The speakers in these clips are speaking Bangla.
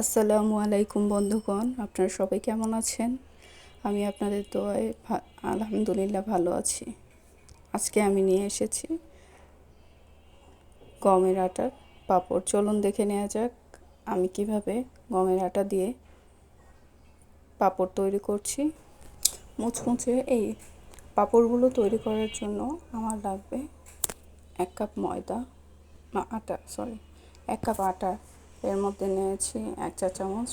আসসালামু আলাইকুম বন্ধুগণ, আপনারা সবাই কেমন আছেন? আমি আপনাদের দোয়ায় আলহামদুলিল্লাহ ভালো আছি। আজকে আমি নিয়ে এসেছি গমের আটার পাঁপড়, চলুন দেখে নেওয়া যাক আমি কীভাবে গমের আটা দিয়ে পাঁপড় তৈরি করছি। মুচমুচে এই পাঁপড়গুলো তৈরি করার জন্য আমার লাগবে এক কাপ ময়দা আটা সরি এক কাপ আটা এর মধ্যে নিয়েছি এক চা চামচ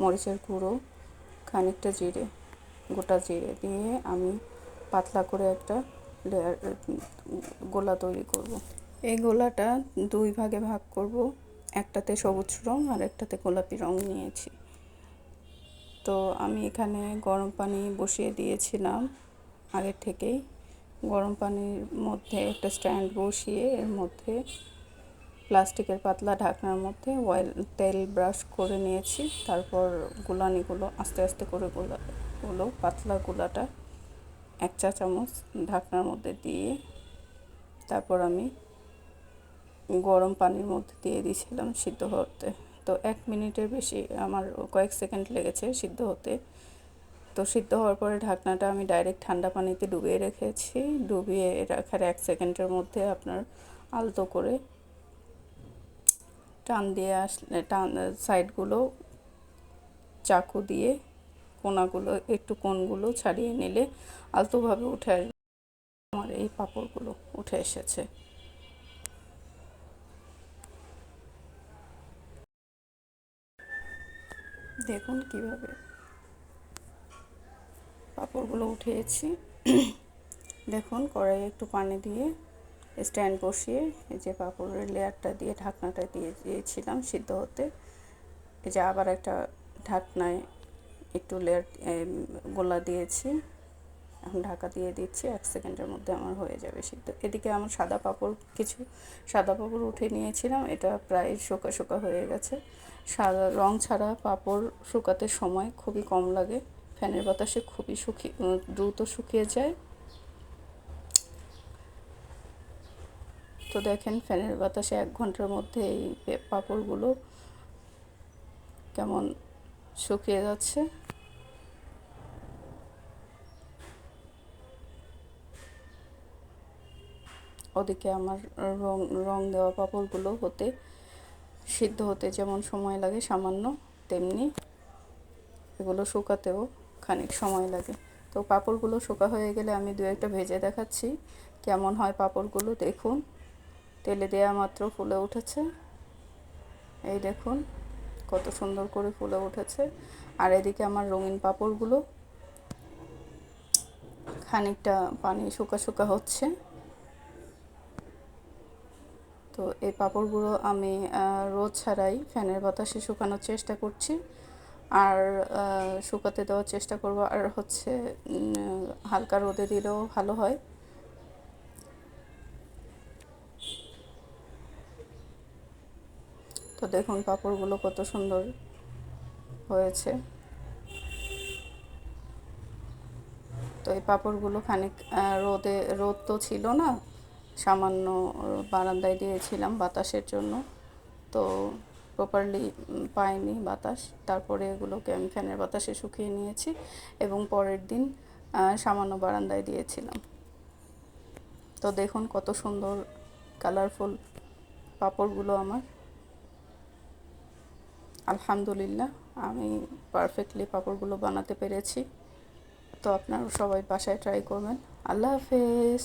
মরিচের গুঁড়ো, খানিকটা জিরে, গোটা জিরে দিয়ে আমি পাতলা করে একটা লেয়ার গোলা তৈরি করব। এই গোলাটা দুই ভাগে ভাগ করব। একটাতে সবুজ রং আর একটাতে গোলাপি রং নিয়েছি। তো আমি এখানে গরম পানি বসিয়ে দিয়েছিলাম আগের থেকেই। গরম পানির মধ্যে একটা স্ট্যান্ড বসিয়ে এর মধ্যে প্লাস্টিকের পাতলা ঢাকনার মধ্যে অয়েল তেল ব্রাশ করে নিয়েছি। তারপর গুলানিগুলো আস্তে আস্তে করে গোলা, গুলো, পাতলা গুলাটা এক চা চামচ ঢাকনার মধ্যে দিয়ে তারপর আমি গরম পানির মধ্যে দিয়ে দিয়েছিলাম সিদ্ধ হতে। তো এক মিনিটের বেশি আমার কয়েক সেকেন্ড লেগেছে সিদ্ধ হতে। তো সিদ্ধ হওয়ার পরে ঢাকনাটা আমি ডাইরেক্ট ঠান্ডা পানিতে ডুবিয়ে রেখেছি। ডুবিয়ে রাখার এক সেকেন্ডের মধ্যে আপনার আলতো করে টান দিয়ে আসলে, টান, সাইডগুলো চাকু দিয়ে কোনাগুলো, একটু কোনগুলো ছাড়িয়ে নিলে আলতোভাবে উঠে আসবে। আমার এই পাঁপড়গুলো উঠে এসেছে। দেখুন কীভাবে পাঁপড়গুলো উঠিয়েছি দেখুন কড়াইয়ে একটু পানি দিয়ে স্ট্যান্ড বসিয়ে এই যে পাঁপড়ের লেয়ারটা দিয়ে ঢাকনাটা দিয়ে দিয়েছিলাম সিদ্ধ হতে। এই যে আবার একটা ঢাকনায় একটু লেয়ার গোলা দিয়েছি। এখন ঢাকা দিয়ে দিচ্ছি, এক সেকেন্ডের মধ্যে আমার হয়ে যাবে সিদ্ধ। এদিকে আমার সাদা পাঁপড়, কিছু সাদা পাঁপড় উঠে নিয়েছিলাম, এটা প্রায় শোকা শোকা হয়ে গেছে। সাদা রং ছাড়া পাঁপড় শুকাতে সময় খুবই কম লাগে, ফ্যানের বাতাসে খুবই শুকিয়ে দ্রুত শুকিয়ে যায়। তো দেখেন ফ্যানের বাতাসে এক ঘণ্টার মধ্যে এই পাঁপড়গুলো কেমন শুকিয়ে যাচ্ছে। ওদিকে আমার রং রং দেওয়া পাঁপড়গুলো হতে সিদ্ধ হতে যেমন সময় লাগে সামান্য, তেমনি এগুলো শুকাতেও খানিক সময় লাগে। তো পাঁপড়গুলো শুকা হয়ে গেলে আমি দু একটা ভেজে দেখাচ্ছি, কেমন হয় পাঁপড়গুলো দেখুন। তেলে দেওয়া মাত্র ফুলে উঠেছে। এই দেখুন, কত সুন্দর করে ফুলে উঠেছে। আর এদিকে আমার রঙিন পাঁপড়গুলো খানিকটা পানি শুকা শুকা হচ্ছে। তো এই পাঁপড়গুলো আমি রোদ ছাড়াই ফ্যানের বাতাসে শুকানোর চেষ্টা করছি। আর শুকাতে দেওয়ার চেষ্টা করব। আর হচ্ছে হালকা রোদে দিলেও ভালো হয়। তো দেখুন পাঁপড়গুলো কত সুন্দর হয়েছে। তো এই পাঁপড়গুলো খানিক রোদে, রোদ তো ছিল না, সামান্য বারান্দায় দিয়েছিলাম বাতাসের জন্য। তো প্রপারলি পাইনি বাতাস। তারপরে এগুলোকে আমি ফ্যানের বাতাসে শুকিয়ে নিয়েছি এবং পরের দিন সামান্য বারান্দায় দিয়েছিলাম। তো দেখুন কত সুন্দর কালারফুল পাঁপড়গুলো আমার। আলহামদুলিল্লাহ আমি পারফেক্টলি পাপড়গুলো বানাতে পেরেছি। তো আপনারা সবাই বাসায় ট্রাই করবেন। আল্লাহ হাফেজ।